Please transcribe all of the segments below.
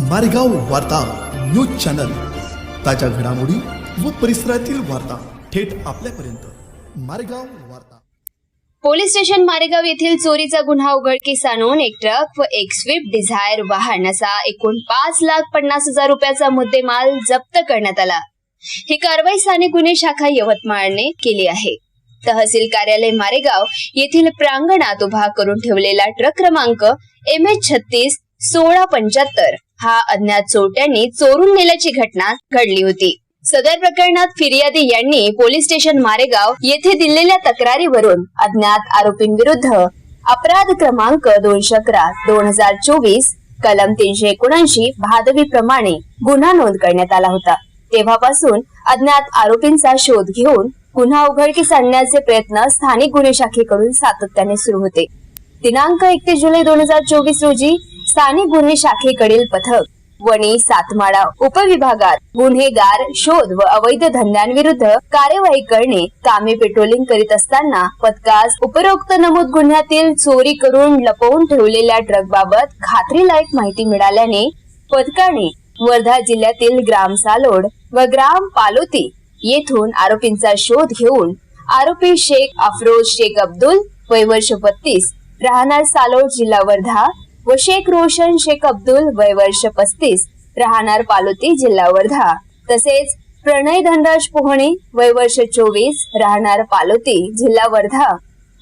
मारेगाव वार्ता news channel. ताज्या घडामोडी व परिसरातील वार्ता थेट आपल्यापर्यंत. मारेगाव वार्ता. पोलीस स्टेशन मारेगाव येथील चोरीचा गुन्हा उघडकीस आणून एक ट्रक व एक स्विफ्ट डिझायर वाहन असा एकूण पाच लाख पन्नास हजार रुपयाचा मुद्देमाल जप्त करण्यात आला. ही कारवाई स्थानिक गुन्हे शाखा यवतमाळने केली आहे. तहसील कार्यालय मारेगाव येथील प्रांगणात उभा करून ठेवलेला ट्रक क्रमांक एम एच छत्तीस सोळा पंच्याहत्तर. हा अज्ञात चोरट्यांनी चोरून नेल्याची घटना घडली होती. सदर प्रकरणात फिर्यादी यांनी पोलीस स्टेशन मारेगाव येथे दिलेल्या तक्रारीवरून अज्ञात आरोपींविरुद्ध अपराध क्रमांक दोनशे अकरा दोन हजार चोवीस कलम तीनशे एकोणऐंशी भादवी प्रमाणे गुन्हा नोंद करण्यात आला होता. तेव्हापासून अज्ञात आरोपींचा शोध घेऊन गुन्हा उघडकीस आणण्याचे प्रयत्न स्थानिक गुन्हे शाखेकडून सातत्याने सुरू होते. दिनांक एकतीस जुलै दोन हजार चोवीस रोजी स्थानिक गुन्हे शाखेकडील पथक वणी सातमाळा उपविभागात गुन्हेगार शोध व अवैध धंद्यांविरुद्ध कार्यवाही करणे कामे पेट्रोलिंग करीत असताना पथकास उपरोक्त नमूद गुन्ह्यातील चोरी करून लपवून ठेवलेल्या ट्रक बाबत खात्रीलायक माहिती मिळाल्याने पथकाने वर्धा जिल्ह्यातील ग्राम सालोड व ग्राम पालोती येथून आरोपींचा शोध घेऊन आरोपी शेख अफरोज शेख अब्दुल वय वर्ष बत्तीस राहणार सालोड जिल्हा वर्धा व शेख रोशन शेख अब्दुल वय वर्ष पस्तीस राहणार पालोती जिल्हा वर्धा. तसेच प्रणय धनराज पोहणे वय वर्ष चोवीस राहणार पालोती जिल्हा वर्धा.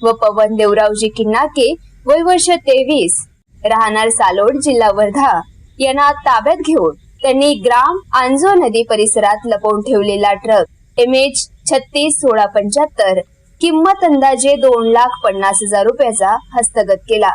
व पवन देवरावजी किन्नाके वय वर्ष तेवीस राहणार सालोड जिल्हा वर्धा. यांना ताब्यात घेऊन त्यांनी ग्राम आंजो नदी परिसरात लपवून ठेवलेला ट्रक एम एच छत्तीस सोळा पंच्याहत्तर किंमत अंदाजे दोन लाख पन्नास हजार रुपयाचा हस्तगत केला.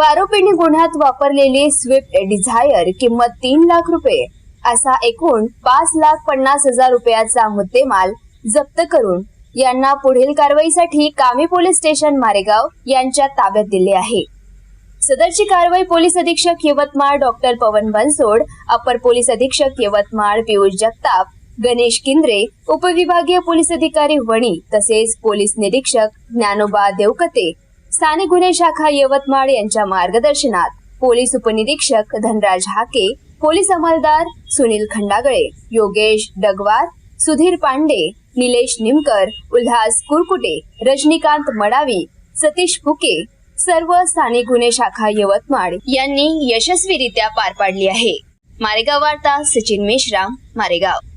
आरोपींनी गुन्ह्यात वापरलेली स्विफ्ट डिझायर किंमत तीन लाख रुपये असा एकूण पाच लाख पन्नास हजार रुपयाचा मुद्देमाल जप्त करून यांना पुढील कारवाईसाठी कामी पोलीस स्टेशन मारेगाव यांच्या ताब्यात दिले आहे. सदरची कारवाई पोलीस अधीक्षक यवतमाळ डॉक्टर पवन बनसोड अपर पोलीस अधीक्षक यवतमाळ पियुष जगताप गणेश किंद्रे उपविभागीय पोलीस अधिकारी वणी तसेच पोलीस निरीक्षक ज्ञानोबा देवकते स्थानिक गुन्हे शाखा यवतमाळ यांच्या मार्गदर्शनात पोलीस उपनिरीक्षक धनराज हाके पोलीस अंमलदार सुनील खंडागळे योगेश डगवार सुधीर पांडे निलेश निमकर उल्हास कुरकुटे रजनीकांत मडावी सतीश फुके सर्व स्थानिक गुन्हे शाखा यवतमाळ यांनी यशस्वीरित्या पार पाडली आहे. मारेगाव वार्ता सचिन मेश्राम मारेगाव.